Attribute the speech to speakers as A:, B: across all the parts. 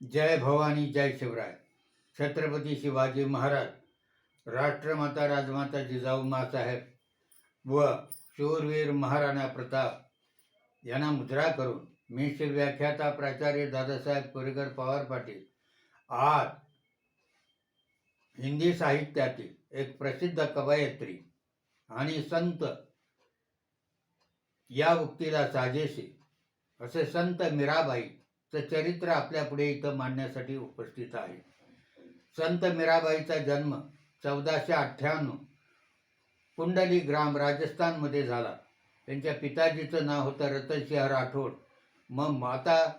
A: जय भवानी जय शिवराय. छत्रपती शिवाजी महाराज राष्ट्रमाता राजमाता जिजाऊ मासाहेब व शूरवीर महाराणा प्रताप यांना मुद्रा करून मी श्री व्याख्याता प्राचार्य दादासाहेब कोरेकर पवार पाटील आज हिंदी साहित्यातील एक प्रसिद्ध कवयित्री आणि संत या उक्तीला साजेशी असे संत मीराबाई चरित्र आपल्यापुढे इथं मांडण्यासाठी उपस्थित आहे. संत मीराबाईचा जन्म चौदाशे अठ्ठ्याण्णव कुंडली ग्राम राजस्थानमध्ये झाला. त्यांच्या पिताजीचं नाव होतं रतनसिंह राठोड. मग माता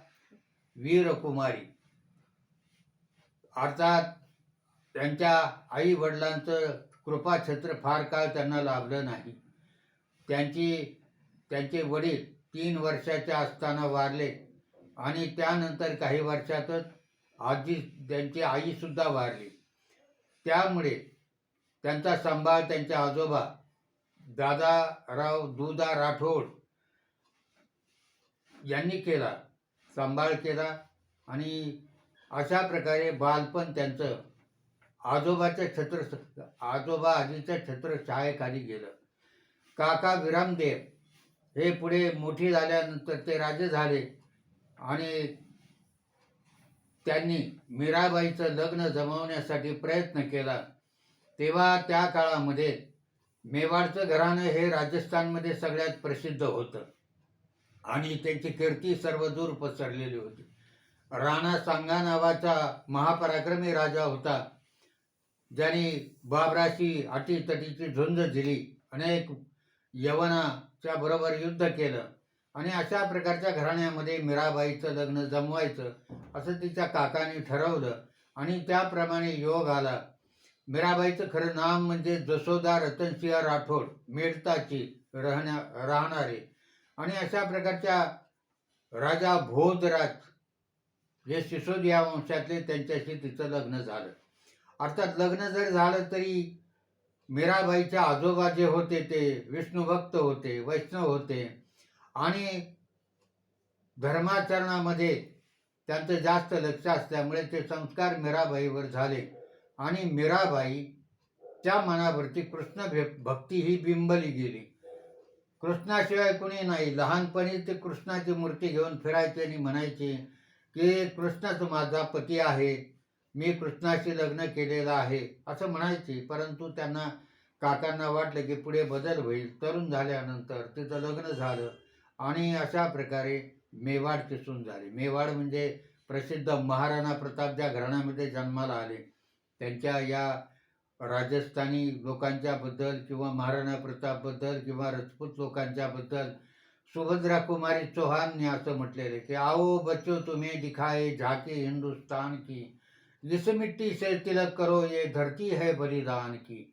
A: वीरकुमारी. अर्थात त्यांच्या आई वडिलांचं कृपाछत्र फार काळ त्यांना लाभलं नाही. त्यांची त्यांचे वडील तीन वर्षाच्या असताना वारले. आणि त्यानंतर काही वर्षातच आजी त्यांची आईसुद्धा वारली. त्यामुळे त्यांचा सांभाळ त्यांचे आजोबा दादाराव दुदा राठोड यांनी केला सांभाळ केला आणि अशा प्रकारे बालपण त्यांचं आजोबाच्या छत्र आजोबा आजीच्या छत्रछायेखाली गेलं. काका विरामदेव हे पुढे मोठी झाल्यानंतर ते राजे झाले. आणि त्यांनी मीराबाईचं लग्न जमवण्यासाठी प्रयत्न केला. तेव्हा त्या काळामध्ये मेवाडचं घराणं हे राजस्थानमध्ये सगळ्यात प्रसिद्ध होतं. आणि त्यांची कीर्ती सर्वदूर पसरलेली होती. राणा सांगा नावाचा महापराक्रमी राजा होता. ज्यांनी बाबराशी अटीतटीची झुंज दिली. अनेक यवनाच्या बरोबर युद्ध केलं. आणि अशा प्रकारच्या घराण्यामध्ये मीराबाईचं लग्न जमवायचं असं तिच्या काकाने ठरवलं. आणि त्याप्रमाणे योग आला. मीराबाईचं खरं नाव म्हणजे जसोदा रतनसिंह राठोड मेडताची राहण्या राहणारे. आणि अशा प्रकारच्या राजा भोजराज जे सिसोदिया वंशातले त्यांच्याशी तिचं लग्न झालं. अर्थात लग्न जर झालं तरी मीराबाईच्या आजोबा जे होते ते विष्णुभक्त होते वैष्णव होते. आणि धर्माचरणामध्ये त्यांचं जास्त लक्ष असल्यामुळे ते संस्कार मीराबाईवर झाले. आणि मीराबाई त्या मनावरती कृष्ण भे- भक्ती ही बिंबली गेली. कृष्णाशिवाय कुणी नाही. लहानपणी ते कृष्णाची मूर्ती घेऊन फिरायचे आणि म्हणायचे की कृष्णच माझा पती आहे. मी कृष्णाशी लग्न केलेलं आहे. असं म्हणायचे. परंतु त्यांना काकांना वाटलं की पुढे बदल होईल. तरुण झाल्यानंतर तिचं लग्न झालं. आणि अशा प्रकारे मेवाड किसून झाली. मेवाड म्हणजे प्रसिद्ध महाराणा प्रताप ज्या घराण्यामध्ये जन्माला आले त्यांच्या या राजस्थानी लोकांच्याबद्दल किंवा महाराणा प्रतापबद्दल किंवा राजपूत लोकांच्याबद्दल सुभद्रा कुमारी चौहानने असं म्हटलेलं आहे की आओ बच्चो तुम्हें दिखाए झाके हिंदुस्तान की जिस मिट्टी से तिलक करो ये धरती है बलिदान की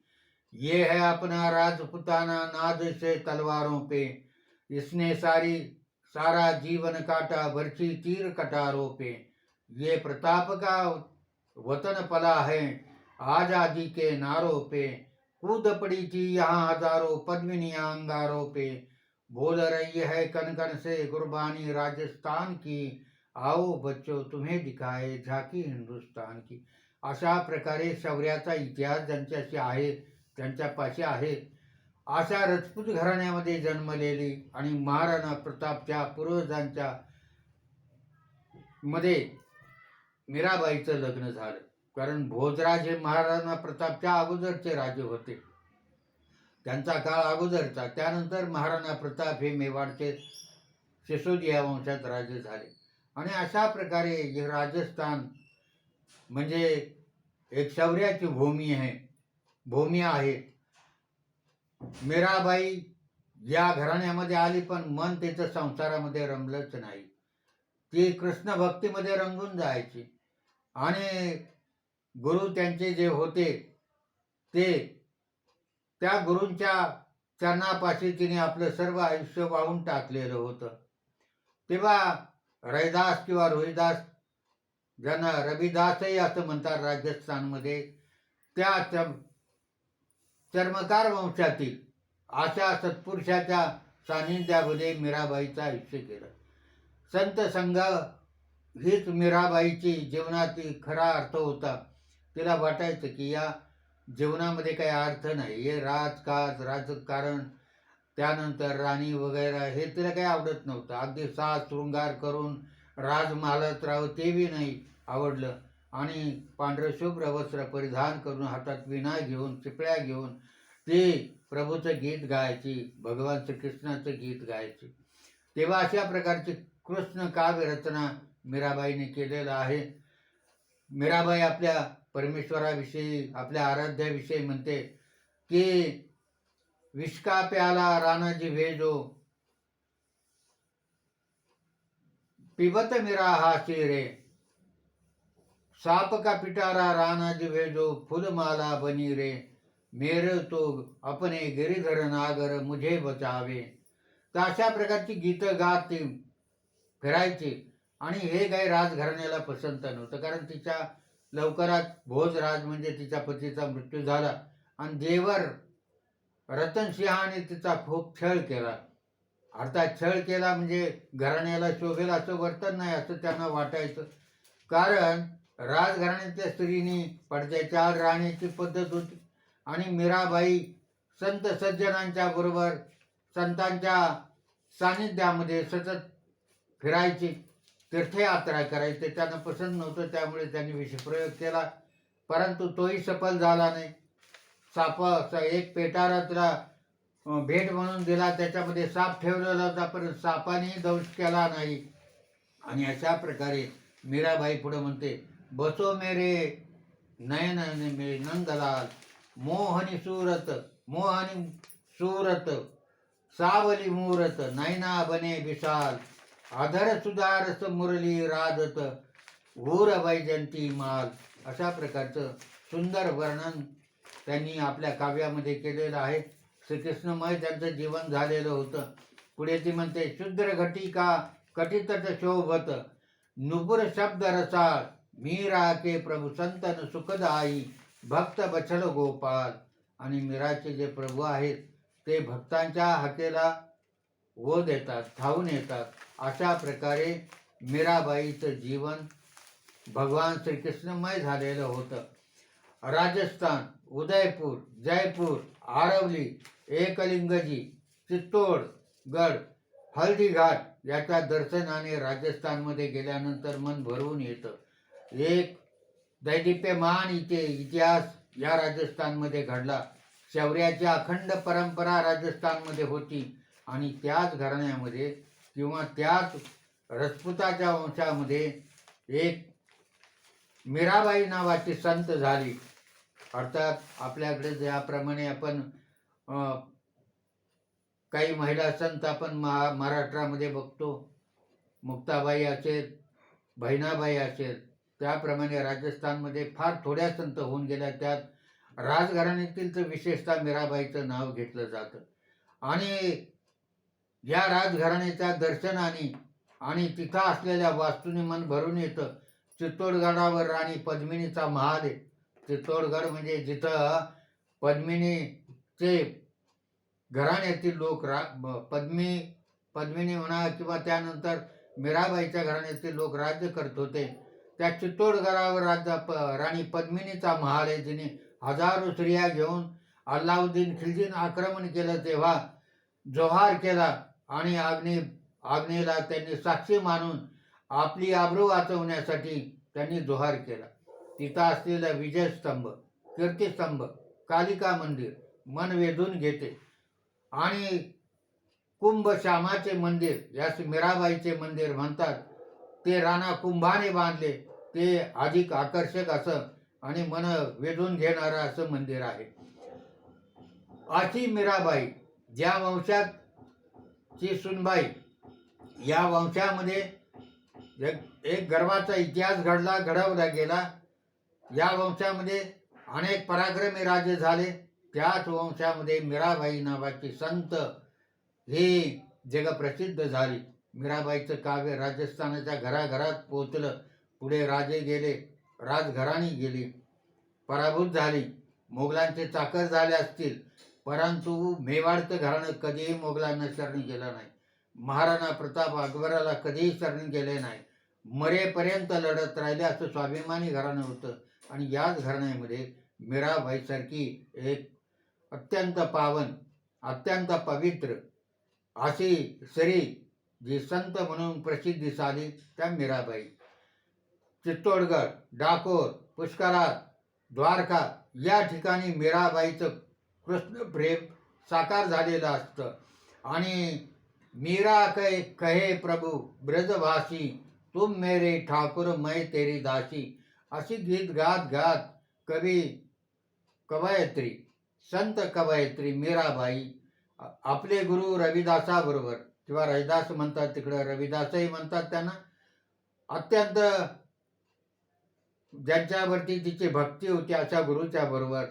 A: ये है अपना राजपुताना नाद से तलवारों पे इसने सारी, सारा जीवन काटा बरछी तीर कटारों पे ये प्रताप का वतन पला है, आज़ादी के नारों पे। कूद पड़ी थी यहाँ हज़ारों पद्मिनियाँ अंगारों पे। बोल रही है कन कन से कुर्बानी राजस्थान की। आओ बच्चो, तुम्हें दिखाए झाकी हिंदुस्तान की। अशा प्रकारे शौर्याचा इतिहास ज्यांच्याशी आहे त्यांच्यापाशी आहे अशा राजपूत घराण्यामध्ये जन्मलेली आणि महाराणा प्रतापच्या पूर्वजांच्या मध्ये मीराबाईचं लग्न झालं. कारण भोजराज हे महाराणा प्रतापच्या अगोदरचे राजे होते. त्यांचा काळ अगोदरचा. त्यानंतर महाराणा प्रताप हे मेवाडचे सिसोदिया वंशात राजे झाले. आणि अशा प्रकारे हे राजस्थान म्हणजे एक शौर्याची भूमी आहे भूमी आहे. मीराबाई या घराण्यामध्ये आली पण मन तिचं संसारामध्ये रमलंच नाही. ती कृष्ण भक्तीमध्ये रंगून जायची. आणि गुरु त्यांचे जे होते ते त्या गुरूंच्या चरणापाशी तिने आपलं सर्व आयुष्य वाहून टाकलेलं होतं. तेव्हा रैदास किंवा रोहिदास ज्यांना रविदासही असं म्हणतात राजस्थानमध्ये त्या चर्मकार वंशातील अशा सत्पुरुषाच्या सानिध्यामध्ये मीराबाईचं आयुष्य केलं संत संघ हीच मीराबाईची जीवनातील खरा अर्थ होता. तिला वाटायचं की या जीवनामध्ये काही अर्थ नाही हे राजकाज राजकारण त्यानंतर राणी वगैरे हे तिला काही आवडत नव्हतं. अगदी साज शृंगार करून राजमालत राहावं ते बी नाही आवडलं. आणि पांढरशुभ्र वस्त्र परिधान करून हातात विणा घेऊन चिपळ्या घेऊन ते प्रभूचं गीत गायची भगवान श्रीकृष्णाचं गीत गायची. तेव्हा अशा प्रकारची कृष्ण काव्य रचना मीराबाईने केलेलं आहे. मीराबाई आपल्या परमेश्वराविषयी आपल्या आराध्याविषयी म्हणते की विष्का प्याला रानाजी भेजो. पिबत मीरा हा रे साप का पिटारा रानाजी भेजो फुलमाला बनी रे। मेरे तो अपने गिरिधर नागर मुझे बचावे। तर अशा प्रकारची गीतं गात ती फिरायची आणि हे काही राजघराण्याला पसंत नव्हतं कारण तिच्या लवकरात भोजराज म्हणजे तिच्या पतीचा मृत्यू झाला आणि देवर रतन सिंहाने तिचा खूप छळ केला. अर्थात छळ केला म्हणजे घराण्याला शोभेल असं वर्तन नाही असं त्यांना वाटायचं. कारण राजघराण्याच्या स्त्रीनी पडद्याच्या राहण्याची पद्धत होती. आणि मीराबाई संत सज्जनांच्या बरोबर संतांच्या सानिध्यामध्ये सतत फिरायची तीर्थयात्रा करायची. त्यांना पसंत नव्हतं त्यामुळे त्यांनी विषप्रयोग केला. परंतु तोही सफल झाला नाही. साप एक पेटारातला भेट म्हणून दिला. त्याच्यामध्ये साप ठेवलेला होता पण सापानेही दंश केला नाही. आणि अशा प्रकारे मीराबाई पुढे म्हणते बसो मेरे नयन मेरे नंदलाल मोहनी सूरत मोहनी सूरत सावली मूरत नैना बने विशाल आधर सुधारस मुरली राजत घोर वैजंती माल अशा प्रकारचं सुंदर वर्णन त्यांनी आपल्या काव्यामध्ये केलेलं आहे. श्रीकृष्णमय त्यांचं जीवन झालेलं होतं. पुढे ती म्हणते शुद्र घटिका कटितट शोभत नुपुर शब्द रसाळ मीरा के प्रभू संतन सुखदाई भक्त बछल गोपाल. आणि मीराचे जे प्रभू आहेत ते भक्तांच्या हाकेला वो देतात धावून येतात. अशा प्रकारे मीराबाईचं जीवन भगवान श्रीकृष्णमय झालेलं होतं. राजस्थान उदयपूर जयपूर आरवली एकलिंगजी चित्तोडगड हल्दीघाट याच्या दर्शनाने राजस्थानमध्ये गेल्यानंतर मन भरवून येतं. एक दैदिप्यमान इथे इतिहास या राजस्थानमध्ये घडला. शौर्याची अखंड परंपरा राजस्थानमध्ये होती आणि त्याच घराण्यामध्ये किंवा त्याच रजपुताच्या वंशामध्ये एक मीराबाई नावाची संत झाली. अर्थात आपल्याकडे ज्याप्रमाणे आपण काही महिला संत आपण महा महाराष्ट्रामध्ये बघतो. मुक्ताबाई असेल बहिणाबाई असेल त्याप्रमाणे राजस्थानमध्ये फार थोड्या संत होऊन गेल्या. त्यात राजघराण्यातील तर विशेषतः मीराबाईचं नाव घेतलं जातं. आणि या राजघराण्याच्या दर्शनाने आणि तिथं असलेल्या वास्तूने मन भरून येतं. चित्तोडगडावर राणी पद्मिनीचा महाल आहे चित्तोडगड म्हणजे जिथं पद्मिनीचे घराण्यातील लोक रा पद्मी पद्मिनी म्हणा किंवा त्यानंतर मीराबाईच्या घराण्यातील लोक राज्य करत होते. त्या चित्तोडगडावर राजा प राणी पद्मिनीचा महाल आहे जिने हजारो स्त्रिया घेऊन अल्लाउद्दीन खिलजीन आक्रमण केलं तेव्हा जोहार केला आणि आग्ने आग्नेला त्यांनी साक्षी मानून आपली आबरू वाचवण्यासाठी त्यांनी जोहार केला. तिथं असलेला विजयस्तंभ कीर्तिस्तंभ कालिका मंदिर मन वेधून घेते. आणि कुंभ श्यामाचे मंदिर यास मीराबाईचे मंदिर म्हणतात. ते राणा कुंभाने बांधले. ते अधिक आकर्षक असं आणि मन वेधून घेणारं असं मंदिर आहे. अशी मीराबाई ज्या वंशात ची सुनबाई या वंशामध्ये एक एक गर्वाचा इतिहास घडला घडवला गेला. या वंशामध्ये अनेक पराक्रमी राजे झाले. त्याच वंशामध्ये मीराबाई नावाची संत ही जगप्रसिद्ध झाली. मीराबाईचं काव्य राजस्थानाच्या घराघरात पोचलं पुढे राजे गेले राजघराणी गेली. पराभूत झाली. मोगलांचे चाकर झाले असतील परंतु मेवाडचं घराणं कधीही मोगलांना शरण गेलं नाही. महाराणा प्रताप अकबराला कधीही शरण गेले नाही. मरेपर्यंत लढत राहिले असं स्वाभिमानी घराणं होतं. आणि याच घराण्यामध्ये मीराबाईसारखी एक अत्यंत पावन अत्यंत पवित्र अशी स्त्री जी संत म्हणून प्रसिद्धी आली त्या मीराबाई. चित्तोडगड डाकोर पुष्करात द्वारका या ठिकाणी मीराबाईचं कृष्णप्रेम साकार झालेलं असतं. आणि मीरा कै कहे प्रभू ब्रजभाषी तुम मेरे ठाकूर मै तेरी दासी अशी गीत गात गात कवी कवयत्री संत कवयत्री मीराबाई आपले गुरु रविदासाबरोबर किंवा रविदास म्हणतात तिकडं रविदासही म्हणतात त्यांना अत्यंत ज्यांच्यावरती तिची भक्ती होती अशा गुरुच्या बरोबर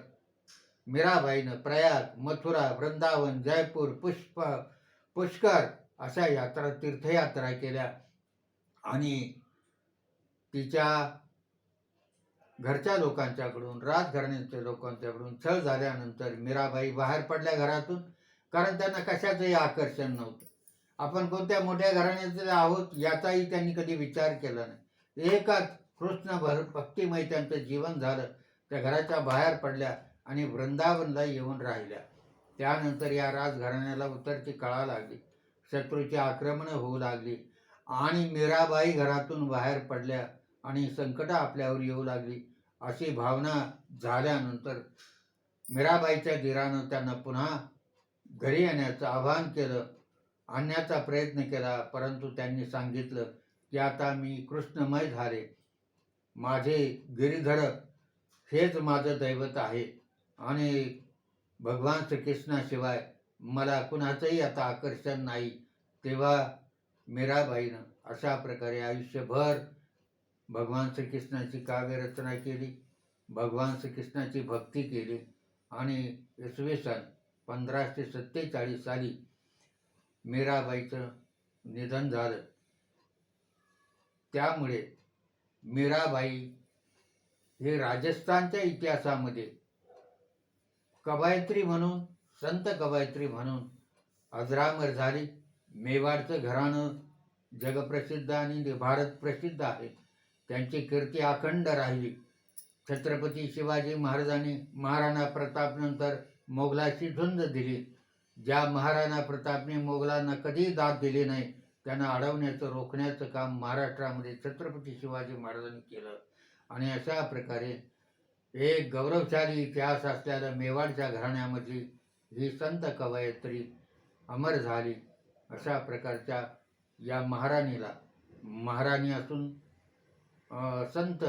A: मीराबाईनं प्रयाग मथुरा वृंदावन जयपूर पुष्प पुष्कर अशा यात्रा तीर्थयात्रा केल्या. आणि तिच्या घरच्या लोकांच्याकडून राजघराण्याच्या लोकांच्याकडून छळ झाल्यानंतर मीराबाई बाहेर पडल्या घरातून कारण त्यांना कशाचंही आकर्षण नव्हतं. आपण कोणत्या मोठ्या घराण्याचे आहोत याचाही त्यांनी कधी विचार केला नाही. एकच कृष्ण भर भक्तिमय त्यांचं जीवन झालं. त्या घराच्या बाहेर पडल्या आणि वृंदावनला येऊन राहिल्या. त्यानंतर या राजघराण्याला उतरती कळा लागली. शत्रूची आक्रमणं होऊ लागली. आणि मीराबाई घरातून बाहेर पडल्या आणि संकट आपल्यावर येऊ लागली. अशी भावना झाल्यानंतर मीराबाईच्या धीरानं त्यांना पुन्हा घरी येण्याचं आवाहन केलं आणण्याचा प्रयत्न केला. परंतु त्यांनी सांगितलं की आता मी कृष्णमय झाले. माझे गिरीधर हेच माझं दैवत आहे. आणि भगवान श्रीकृष्णाशिवाय मला कुणाचंही आता आकर्षण नाही. तेव्हा मीराबाईनं अशा प्रकारे आयुष्यभर भगवान श्रीकृष्णाची काव्यरचना केली भगवान श्रीकृष्णाची भक्ती केली आणि इसवी सन पंधराशे सत्तेचाळीस साली मीराबाईचं निधन झालं. त्यामुळे मीराबाई हे राजस्थानच्या इतिहासामध्ये कवायत्री म्हणून संत कवायत्री म्हणून अजरामर झाली. मेवाडचं घराणं जगप्रसिद्ध आणि भारत प्रसिद्ध आहे. त्यांची कीर्ती अखंड राहिली. छत्रपती शिवाजी महाराजांनी महाराणा प्रतापनंतर मोगलाची झुंज दिली. ज्या महाराणा प्रतापने मोगलांना कधी दाद दिली नाही त्यांना अडवण्याचं रोखण्याचं काम महाराष्ट्रामध्ये छत्रपती शिवाजी महाराजांनी केलं. आणि अशा प्रकारे एक गौरवशाली इतिहास असलेल्या मेवाडच्या घराण्यामध्ये ही संत कवयत्री अमर झाली अशा प्रकारच्या या महाराणीला. महाराणी असून संत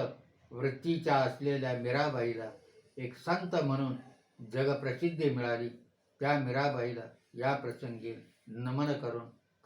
A: वृत्तीच्या असलेल्या मीराबाईला एक संत म्हणून जगप्रसिद्धी मिळाली. त्या मीराबाईला या प्रसंगी नमन करून